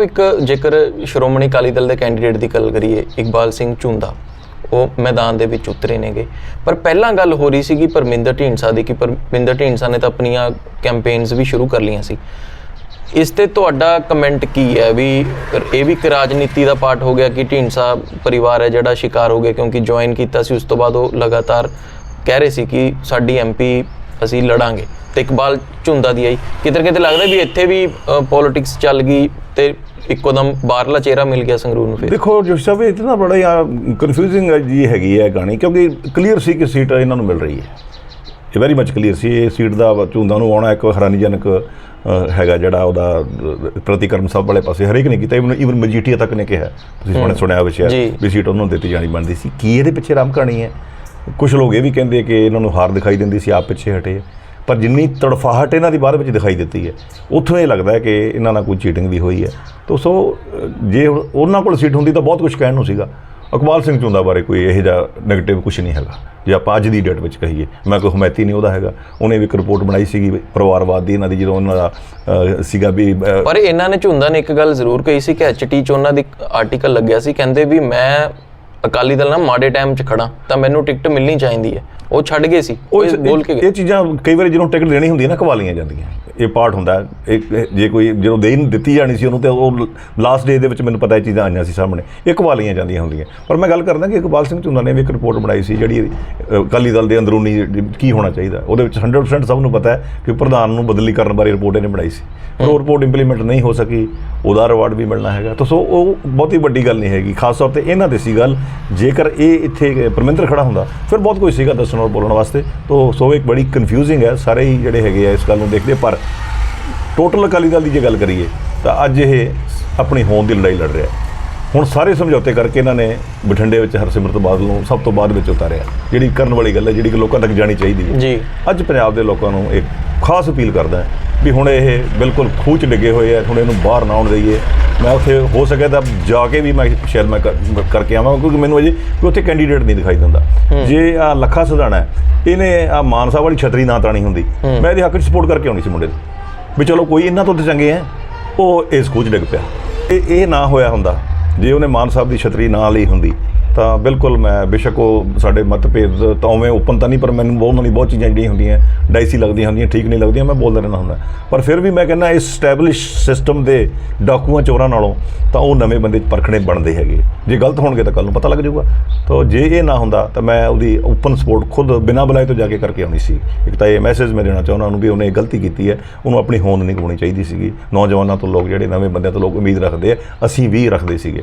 ਇੱਕ ਜੇਕਰ ਸ਼੍ਰੋਮਣੀ ਅਕਾਲੀ ਦਲ ਦੇ ਕੈਂਡੀਡੇਟ ਦੀ ਗੱਲ ਕਰੀਏ, ਇਕਬਾਲ ਸਿੰਘ ਝੁੰਦਾ, ਉਹ ਮੈਦਾਨ ਦੇ ਵਿੱਚ ਉਤਰੇ ਨੇਗੇ। ਪਰ ਪਹਿਲਾਂ ਗੱਲ ਹੋ ਰਹੀ ਸੀਗੀ ਪਰਮਿੰਦਰ ਢੀਂਡਸਾ ਦੀ ਕਿ ਪਰਮਿੰਦਰ ਢੀਂਡਸਾ ਨੇ ਤਾਂ ਆਪਣੀਆਂ ਕੈਂਪੇਨਸ ਵੀ ਸ਼ੁਰੂ ਕਰ ਲਈਆਂ ਸੀ। ਇਸ ਤੇ ਤੁਹਾਡਾ ਕਮੈਂਟ ਕੀ ਹੈ ਵੀ ਇਹ ਵੀ ਇੱਕ ਰਾਜਨੀਤੀ ਦਾ ਪਾਰਟ ਹੋ ਗਿਆ ਕਿ ਢੀਂਡਸਾ ਪਰਿਵਾਰ ਹੈ ਜਿਹੜਾ ਸ਼ਿਕਾਰ ਹੋ ਗਿਆ ਕਿਉਂਕਿ ਜੁਆਇਨ ਕੀਤਾ ਸੀ, ਉਸ ਤੋਂ ਬਾਅਦ ਉਹ ਲਗਾਤਾਰ ਕਹਿ ਰਹੇ ਸੀ ਕਿ ਸਾਡੀ ਐਮਪੀ ਅਸੀਂ ਲੜਾਂਗੇ। ਤੇ ਇਕਬਾਲ ਝੁੰਦਾ ਦੀ ਆਈ। ਕਿਤੇ ਨਾ ਕਿਤੇ ਲੱਗਦਾ ਵੀ ਇੱਥੇ ਵੀ ਪੋਲਿਟਿਕਸ ਚੱਲ ਗਈ ਤੇ ਇੱਕੋਦਮ ਬਾਹਰਲਾ ਚਿਹਰਾ ਮਿਲ ਗਿਆ ਸੰਗਰੂਰ ਨੂੰ ਫਿਰ? ਦੇਖੋ ਜੋ ਸਭ ਇਹ 'ਚ ਨਾ ਬੜਾ ਹੀ ਕਨਫਿਊਜ਼ਿੰਗ ਜੀ ਹੈਗੀ ਹੈ ਕਹਾਣੀ ਕਿਉਂਕਿ ਕਲੀਅਰ ਸੀ ਕਿ ਸੀਟ ਇਹਨਾਂ ਨੂੰ ਮਿਲ ਰਹੀ ਹੈ। ਇਹ ਵੈਰੀ ਮੱਚ ਕਲੀਅਰ ਸੀ ਇਹ ਸੀਟ ਦਾ ਝੁੰਦਾ ਨੂੰ ਆਉਣਾ ਇੱਕ ਹੈਰਾਨੀਜਨਕ ਹੈਗਾ ਜਿਹੜਾ ਉਹਦਾ ਪ੍ਰਤੀਕਰਮ ਸਭ ਵਾਲੇ ਪਾਸੇ ਹਰੇਕ ਨੇ ਕੀਤਾ ਇਵਨ ਇਵਨ ਮਜੀਠੀਆ ਤੱਕ ਨੇ ਕਿਹਾ। ਤੁਸੀਂ ਸੁਣਿਆ ਸੁਣਿਆ ਵਿਸ਼ਾ। ਵੀ ਸੀਟ ਉਹਨੂੰ ਦਿੱਤੀ ਜਾਣੀ ਬਣਦੀ ਸੀ। ਕੀ ਇਹਦੇ ਪਿੱਛੇ ਰਾਮ ਕਹਾਣੀ ਹੈ? ਕੁਝ ਲੋਕ ਇਹ ਵੀ ਕਹਿੰਦੇ ਕਿ ਇਹਨਾਂ ਨੂੰ ਹਾਰ ਦਿਖਾਈ ਦਿੰਦੀ ਸੀ ਆਪ ਪਿੱਛੇ ਹਟੇ ਪਰ ਜਿੰਨੀ ਤੜਫਾਹਟ ਇਹਨਾਂ ਦੀ ਬਾਅਦ ਵਿੱਚ ਦਿਖਾਈ ਦਿੱਤੀ ਹੈ, ਉੱਥੋਂ ਇਹ ਲੱਗਦਾ ਹੈ ਕਿ ਇਹਨਾਂ ਨਾਲ ਕੋਈ ਚੀਟਿੰਗ ਵੀ ਹੋਈ ਹੈ। ਤਾਂ ਸੋ ਜੇ ਹੁਣ ਉਹਨਾਂ ਕੋਲ ਸੀਟ ਹੁੰਦੀ ਤਾਂ ਬਹੁਤ ਕੁਝ ਕਹਿਣ ਨੂੰ ਸੀਗਾ। ਅਕਬਾਲ ਸਿੰਘ ਝੁੰਦਾ ਬਾਰੇ ਕੋਈ ਇਹੋ ਜਿਹਾ ਨੈਗੇਟਿਵ ਕੁਝ ਨਹੀਂ ਹੈਗਾ। ਜੇ ਆਪਾਂ ਅੱਜ ਦੀ ਡੇਟ ਵਿੱਚ ਕਹੀਏ, ਮੈਂ ਕੋਈ ਹਮਾਇਤੀ ਨਹੀਂ ਉਹਦਾ ਹੈਗਾ। ਉਹਨੇ ਵੀ ਇੱਕ ਰਿਪੋਰਟ ਬਣਾਈ ਸੀਗੀ ਪਰਿਵਾਰਵਾਦ ਦੀ, ਇਹਨਾਂ ਦੀ ਜਦੋਂ ਉਹਨਾਂ ਦਾ ਸੀਗਾ ਵੀ ਪਰ ਇਹਨਾਂ ਨੇ ਝੁੰਦਾ ਨੇ ਇੱਕ ਗੱਲ ਜ਼ਰੂਰ ਕਹੀ ਸੀ ਕਿ ਐਚਟੀ ਚ ਉਹਨਾਂ ਦੀ ਆਰਟੀਕਲ ਲੱਗਿਆ ਸੀ, ਕਹਿੰਦੇ ਵੀ ਮੈਂ ਅਕਾਲੀ ਦਲ ਨਾਲ ਮਾੜੇ ਟਾਈਮ 'ਚ ਖੜਾ ਤਾਂ ਮੈਨੂੰ ਟਿਕਟ ਮਿਲਣੀ ਚਾਹੀਦੀ ਹੈ। ਉਹ ਛੱਡ ਗਏ ਸੀ ਉਹ ਬੋਲ ਕੇ ਇਹ ਚੀਜ਼ਾਂ ਕਈ ਵਾਰੀ ਜਦੋਂ ਟਿਕਟ ਦੇਣੀ ਹੁੰਦੀ ਹੈ ਨਾ ਕਵਾਲੀਆਂ ਜਾਂਦੀਆਂ। ਇਹ ਪਾਰਟ ਹੁੰਦਾ। ਇਹ ਜੇ ਕੋਈ ਜਦੋਂ ਦੇ ਦਿੱਤੀ ਜਾਣੀ ਸੀ ਉਹਨੂੰ ਤੇ ਉਹ ਲਾਸਟ ਡੇ ਦੇ ਵਿੱਚ ਮੈਨੂੰ ਪਤਾ ਇਹ ਚੀਜ਼ਾਂ ਆਈਆਂ ਸੀ ਸਾਹਮਣੇ। ਇਹ ਕਵਾਲੀਆਂ ਜਾਂਦੀਆਂ ਹੁੰਦੀਆਂ। ਪਰ ਮੈਂ ਗੱਲ ਕਰਦਾ ਕਿ ਇਕਬਾਲ ਸਿੰਘ ਝੁੰਦਾ ਨੇ ਵੀ ਇੱਕ ਰਿਪੋਰਟ ਬਣਾਈ ਸੀ ਜਿਹੜੀ ਅਕਾਲੀ ਦਲ ਦੇ ਅੰਦਰੂਨੀ ਕੀ ਹੋਣਾ ਚਾਹੀਦਾ। ਉਹਦੇ ਵਿੱਚ 100% ਸਭ ਨੂੰ ਪਤਾ ਹੈ ਕਿ ਪ੍ਰਧਾਨ ਨੂੰ ਬਦਲੀ ਕਰਨ ਬਾਰੇ ਰਿਪੋਰਟ ਇਹਨੇ ਬਣਾਈ ਸੀ। ਪਰ ਉਹ ਰਿਪੋਰਟ ਇੰਪਲੀਮੈਂਟ ਨਹੀਂ ਹੋ ਸਕੀ। ਉਹਦਾ ਰਿਵਾਰਡ ਵੀ ਮਿਲਣਾ ਹੈਗਾ। ਤਾਂ ਸੋ ਉਹ ਬਹੁਤੀ ਵੱਡੀ ਗੱਲ ਨਹੀਂ ਹੈਗੀ। ਖਾਸ ਤੌਰ ਤੇ ਇਹਨਾਂ ਦੇ ਸੀ ਗੱਲ। ਜੇਕਰ ਇਹ ਇੱਥੇ ਪਰਮਿੰਦਰ ਖੜਾ ਹੁੰਦਾ ਫਿਰ ਬਹੁਤ ਕੁਝ ਸੀਗਾ ਦੱਸਣ ਔਰ ਬੋਲਣ ਵਾਸਤੇ। ਤਾਂ ਸੋ ਇੱਕ ਬੜੀ ਕਨਫਿਊਜ਼ਿੰਗ ਹੈ ਸਾਰੇ ਹੀ ਜਿਹੜੇ ਹੈਗੇ ਆ ਇਸ ਗੱਲ ਨੂੰ ਦੇਖਦੇ ਪਰ ਟੋਟਲ ਅਕਾਲੀ ਦਲ ਦੀ ਜੇ ਗੱਲ ਕਰੀਏ ਤਾਂ ਅੱਜ ਇਹ ਆਪਣੀ ਹੋਂਦ ਦੀ ਲੜਾਈ ਲੜ ਰਿਹਾ ਹੁਣ ਸਾਰੇ ਸਮਝੌਤੇ ਕਰਕੇ ਇਹਨਾਂ ਨੇ ਬਠਿੰਡੇ ਵਿੱਚ ਹਰਸਿਮਰਤ ਬਾਦਲ ਨੂੰ ਸਭ ਤੋਂ ਬਾਅਦ ਵਿੱਚ ਉਤਾਰਿਆ। ਜਿਹੜੀ ਕਰਨ ਵਾਲੀ ਗੱਲ ਹੈ ਜਿਹੜੀ ਕਿ ਲੋਕਾਂ ਤੱਕ ਜਾਣੀ ਚਾਹੀਦੀ ਹੈ। ਜੀ। ਅੱਜ ਪੰਜਾਬ ਦੇ ਲੋਕਾਂ ਨੂੰ ਇੱਕ ਖਾਸ ਅਪੀਲ ਕਰਦਾ ਵੀ ਹੁਣ ਇਹ ਬਿਲਕੁਲ ਖੂਚ ਡਿੱਗੇ ਹੋਏ ਆ ਹੁਣ ਇਹਨੂੰ ਬਾਹਰ ਨਾ ਆਉਣ ਦਈਏ। ਮੈਂ ਉੱਥੇ ਹੋ ਸਕੇ ਤਾਂ ਜਾ ਕੇ ਵੀ ਮੈਂ ਸ਼ਾਇਦ ਮੈਂ ਕਰ- ਕਰਕੇ ਆਵਾਂ ਕਿਉਂਕਿ ਮੈਨੂੰ ਅਜੇ ਕੋਈ ਉੱਥੇ ਕੈਂਡੀਡੇਟ ਨਹੀਂ ਦਿਖਾਈ ਦਿੰਦਾ। ਜੇ ਆ ਲੱਖਾ ਸੁਧਾਣਾ ਇਹਨੇ ਆ ਮਾਨਸਾ ਵਾਲੀ ਛਤਰੀ ਨਾ ਤਾਣੀ ਹੁੰਦੀ। ਮੈਂ ਇਹਦੇ ਹੱਕ 'ਚ ਸਪੋਰਟ ਕਰਕੇ ਆਉਣੀ ਸੀ ਮੁੰਡੇ ਦੀ ਵੀ ਚਲੋ ਕੋਈ ਇਹਨਾਂ ਤੋਂ ਤਾਂ ਚੰਗੇ ਆ ਉਹ ਇਸ ਖੂਚ ਡਿੱਗ ਪਿਆ। ਇਹ ਇਹ ਨਾ ਹੋਇਆ ਹੁੰਦਾ। ਜੇ ਉਹਨੇ ਮਾਨ ਸਾਹਿਬ ਦੀ ਛਤਰੀ ਨਾ ਲਈ ਹੁੰਦੀ ਤਾਂ ਬਿਲਕੁਲ ਮੈਂ ਬੇਸ਼ੱਕ ਉਹ ਸਾਡੇ ਮਤਭੇਦ ਤਾਂ ਉਵੇਂ ਓਪਨ ਤਾਂ ਨਹੀਂ, ਪਰ ਮੈਨੂੰ ਬਹੁਤ ਨਹੀਂ ਬਹੁਤ ਚੀਜ਼ਾਂ ਜਿਹੜੀਆਂ ਹੁੰਦੀਆਂ ਡਾਈਸੀ ਲੱਗਦੀਆਂ ਹੁੰਦੀਆਂ, ਠੀਕ ਨਹੀਂ ਲੱਗਦੀਆਂ, ਮੈਂ ਬੋਲਦਾ ਰਹਿਣਾ ਹੁੰਦਾ। ਪਰ ਫਿਰ ਵੀ ਮੈਂ ਕਹਿੰਦਾ ਇਸ ਸਟੈਬਲਿਸ਼ ਸਿਸਟਮ ਦੇ ਡਾਕੂਆਂ ਚੋਰਾਂ ਨਾਲੋਂ ਤਾਂ ਉਹ ਨਵੇਂ ਬੰਦੇ ਪਰਖਣੇ ਬਣਦੇ ਹੈਗੇ। ਜੇ ਗਲਤ ਹੋਣਗੇ ਤਾਂ ਕੱਲ ਨੂੰ ਪਤਾ ਲੱਗ ਜਾਊਗਾ। ਤਾਂ ਜੇ ਇਹ ਨਾ ਹੁੰਦਾ ਤਾਂ ਮੈਂ ਉਹਦੀ ਓਪਨ ਸਪੋਰਟ ਖੁਦ ਬਿਨਾਂ ਬੁਲਾਏ ਤੋਂ ਜਾ ਕੇ ਕਰਕੇ ਆਉਣੀ ਸੀ। ਇੱਕ ਤਾਂ ਇਹ ਮੈਸੇਜ ਮੈਂ ਦੇਣਾ ਚਾਹੁੰਦਾ ਉਹਨੂੰ ਵੀ ਉਹਨੇ ਗਲਤੀ ਕੀਤੀ ਹੈ, ਉਹਨੂੰ ਆਪਣੀ ਹੋਂਦ ਨਹੀਂ ਗਵਾਉਣੀ ਚਾਹੀਦੀ ਸੀਗੀ। ਨੌਜਵਾਨਾਂ ਤੋਂ ਲੋਕ ਜਿਹੜੇ ਨਵੇਂ ਬੰਦਿਆਂ ਤੋਂ ਲੋਕ ਉਮੀਦ ਰੱਖਦੇ ਆ, ਅਸੀਂ ਵੀ ਰੱਖਦੇ ਸੀਗੇ।